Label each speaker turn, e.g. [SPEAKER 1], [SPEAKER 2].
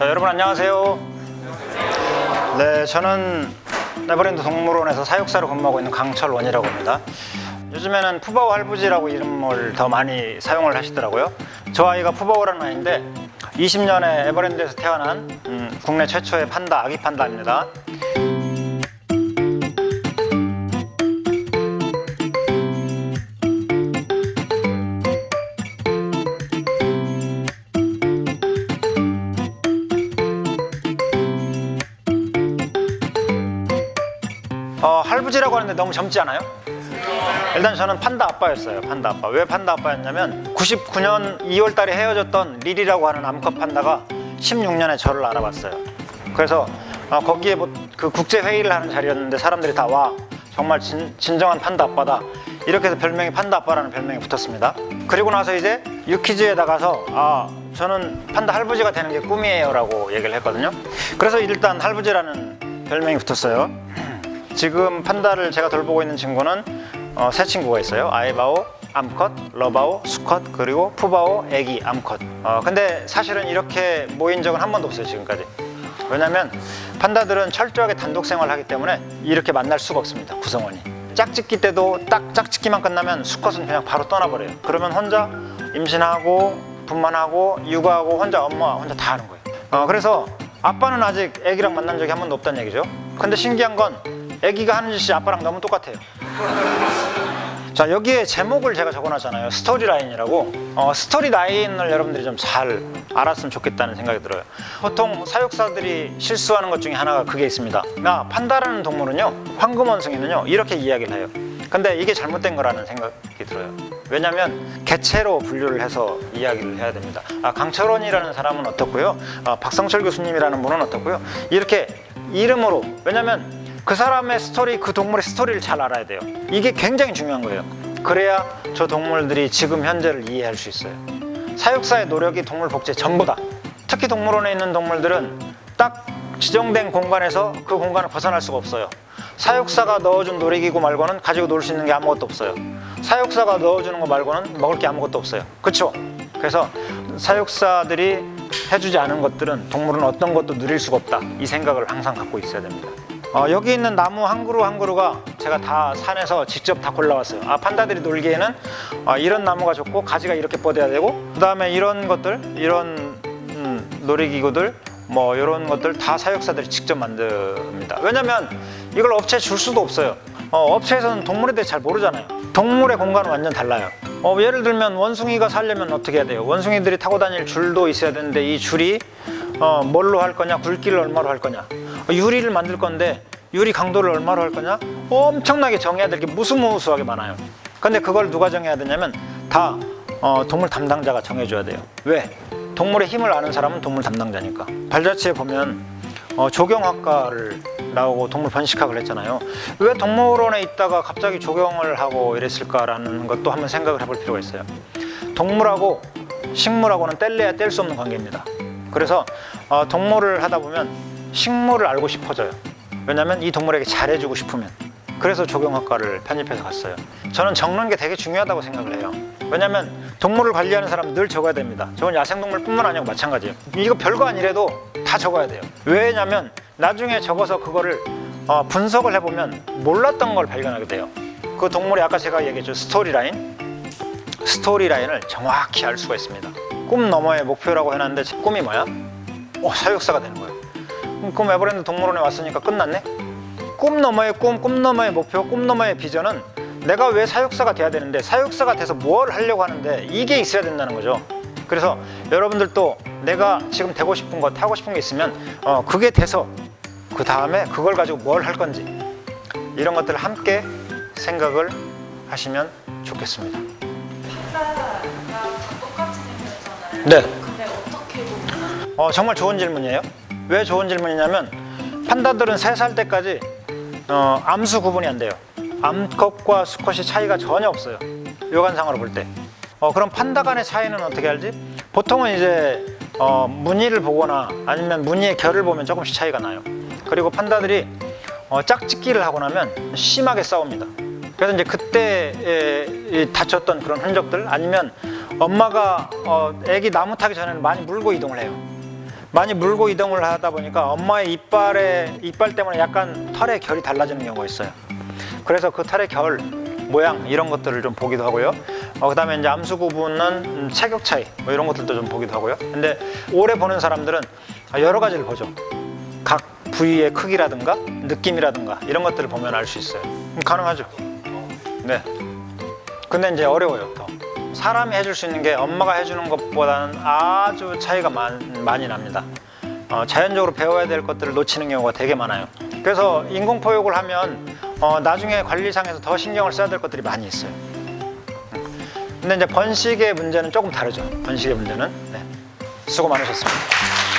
[SPEAKER 1] 자, 여러분 안녕하세요. 네, 저는 네버랜드 동물원에서 사육사로 근무하고 있는 강철원이라고 합니다. 요즘에는 푸바오 할부지라고 이름을 더 많이 사용을 하시더라고요. 저 아이가 푸바오라는 아이인데 20년에 에버랜드에서 태어난 음, 국내 최초의 판다, 아기 판다입니다. 어, 할부지라고 하는데 너무 젊지 않아요? 일단 저는 판다 아빠였어요. 판다 아빠. 왜 판다 아빠였냐면 99년 2월 달에 헤어졌던 릴이라고 하는 암컷 판다가 16년에 저를 알아봤어요. 그래서 어, 거기에 뭐 그 국제 회의를 하는 자리였는데 사람들이 다 와. 정말 진, 진정한 판다 아빠다. 이렇게 해서 별명이 판다 아빠라는 별명이 붙었습니다. 그리고 나서 이제 유키즈에 나가서 아 저는 판다 할부지가 되는 게 꿈이에요라고 얘기를 했거든요. 그래서 일단 할부지라는 별명이 붙었어요. 지금 판다를 제가 돌보고 있는 친구는 어, 세 친구가 있어요. 아이바오, 암컷, 러바오, 수컷, 그리고 푸바오, 애기, 암컷. 어, 근데 사실은 이렇게 모인 적은 한 번도 없어요, 지금까지. 왜냐면 판다들은 철저하게 단독 생활하기 때문에 이렇게 만날 수가 없습니다, 구성원이. 짝짓기 때도 딱 짝짓기만 끝나면 수컷은 그냥 바로 떠나버려요. 그러면 혼자 임신하고 분만하고 육아하고 혼자 엄마 혼자 다 하는 거예요. 어, 그래서 아빠는 아직 애기랑 만난 적이 한 번도 없다는 얘기죠. 근데 신기한 건 애기가 하는 짓이 아빠랑 너무 똑같아요. 자 여기에 제목을 제가 적어놨잖아요. 스토리라인이라고. 어, 스토리라인을 여러분들이 좀 잘 알았으면 좋겠다는 생각이 들어요. 보통 사육사들이 실수하는 것 중에 하나가 그게 있습니다. 나 판다라는 동물은요 황금원숭이는요 이렇게 이야기를 해요. 근데 이게 잘못된 거라는 생각이 들어요. 왜냐하면 개체로 분류를 해서 이야기를 해야 됩니다. 아, 강철원이라는 사람은 어떻고요? 아, 박성철 교수님이라는 분은 어떻고요? 이렇게 이름으로 왜냐하면 그 사람의 스토리, 그 동물의 스토리를 잘 알아야 돼요. 이게 굉장히 중요한 거예요. 그래야 저 동물들이 지금 현재를 이해할 수 있어요. 사육사의 노력이 동물 복제 전부다. 특히 동물원에 있는 동물들은 딱 지정된 공간에서 그 공간을 벗어날 수가 없어요. 사육사가 넣어준 놀이기구 말고는 가지고 놀 수 있는 게 아무것도 없어요. 사육사가 넣어주는 거 말고는 먹을 게 아무것도 없어요. 그렇죠? 그래서 사육사들이 해주지 않은 것들은 동물은 어떤 것도 누릴 수가 없다. 이 생각을 항상 갖고 있어야 됩니다. 어, 여기 있는 나무 한 그루 한 그루가 제가 다 산에서 직접 다 골라왔어요. 아 판다들이 놀기에는 아, 이런 나무가 좋고 가지가 이렇게 뻗어야 되고 그 다음에 이런 것들 이런 음, 놀이기구들 뭐 이런 것들 다 사육사들이 직접 만듭니다. 왜냐면 이걸 업체에 줄 수도 없어요. 어, 업체에서는 동물에 대해 잘 모르잖아요. 동물의 공간은 완전 달라요. 어, 예를 들면 원숭이가 살려면 어떻게 해야 돼요? 원숭이들이 타고 다닐 줄도 있어야 되는데 이 줄이 어, 뭘로 할 거냐, 굵기를 얼마로 할 거냐. 어, 유리를 만들 건데 유리 강도를 얼마로 할 거냐? 엄청나게 정해야 될 게 무수무수하게 많아요. 근데 그걸 누가 정해야 되냐면 다 어, 동물 담당자가 정해줘야 돼요. 왜? 동물의 힘을 아는 사람은 동물 담당자니까. 발자취에 보면 어, 조경학과를 나오고 동물 번식학을 했잖아요. 왜 동물원에 있다가 갑자기 조경을 하고 이랬을까라는 것도 한번 생각을 해볼 필요가 있어요. 동물하고 식물하고는 뗄래야 뗄 수 없는 관계입니다. 그래서 어, 동물을 하다 보면 식물을 알고 싶어져요. 왜냐하면 이 동물에게 잘해주고 싶으면. 그래서 조경학과를 편입해서 갔어요. 저는 적는 게 되게 중요하다고 생각을 해요. 왜냐하면 동물을 관리하는 사람은 늘 적어야 됩니다. 저건 야생동물뿐만 아니고 마찬가지예요. 이거 별거 아니래도 다 적어야 돼요. 왜냐하면 나중에 적어서 그거를 어, 분석을 해보면 몰랐던 걸 발견하게 돼요. 그 동물이 아까 제가 얘기했죠 스토리라인 스토리라인을 정확히 알 수가 있습니다. 꿈 너머의 목표라고 해놨는데 제 꿈이 뭐야? 어, 사육사가 되는 거예요. 그럼 그럼 에버랜드 동물원에 왔으니까 끝났네? 꿈 너머의 꿈, 꿈 너머의 목표, 꿈 너머의 비전은 내가 왜 사육사가 돼야 되는데 사육사가 돼서 뭘 하려고 하는데 이게 있어야 된다는 거죠. 그래서 여러분들도 내가 지금 되고 싶은 것, 하고 싶은 게 있으면 어, 그게 돼서 그 다음에 그걸 가지고 뭘 할 건지 이런 것들을 함께 생각을 하시면 좋겠습니다. 네. 어, 정말 좋은 질문이에요. 왜 좋은 질문이냐면 판다들은 세 살 때까지 어, 암수 구분이 안 돼요. 암컷과 수컷이 차이가 전혀 없어요. 육안상으로 볼 때. 어, 그럼 판다 간의 차이는 어떻게 알지? 보통은 이제 어, 무늬를 보거나 아니면 무늬의 결을 보면 조금씩 차이가 나요. 그리고 판다들이 어, 짝짓기를 하고 나면 심하게 싸웁니다. 그래서 이제 그때 에, 이 다쳤던 그런 흔적들 아니면 엄마가 어, 애기 나무 타기 전에는 많이 물고 이동을 해요. 많이 물고 이동을 하다 보니까 엄마의 이빨에 이빨 때문에 약간 털의 결이 달라지는 경우가 있어요. 그래서 그 털의 결 모양 이런 것들을 좀 보기도 하고요. 어, 그다음에 이제 암수 구분은 음, 체격 차이 뭐 이런 것들도 좀 보기도 하고요. 근데 오래 보는 사람들은 여러 가지를 보죠. 각 부위의 크기라든가 느낌이라든가 이런 것들을 보면 알 수 있어요. 음, 가능하죠. 네. 근데 이제 어려워요. 더. 사람이 해줄 수 있는 게 엄마가 해주는 것보다는 아주 차이가 많, 많이 납니다. 어, 자연적으로 배워야 될 것들을 놓치는 경우가 되게 많아요. 그래서 인공 포육을 하면 어, 나중에 관리상에서 더 신경을 써야 될 것들이 많이 있어요. 근데 이제 번식의 문제는 조금 다르죠. 번식의 문제는. 네. 수고 많으셨습니다.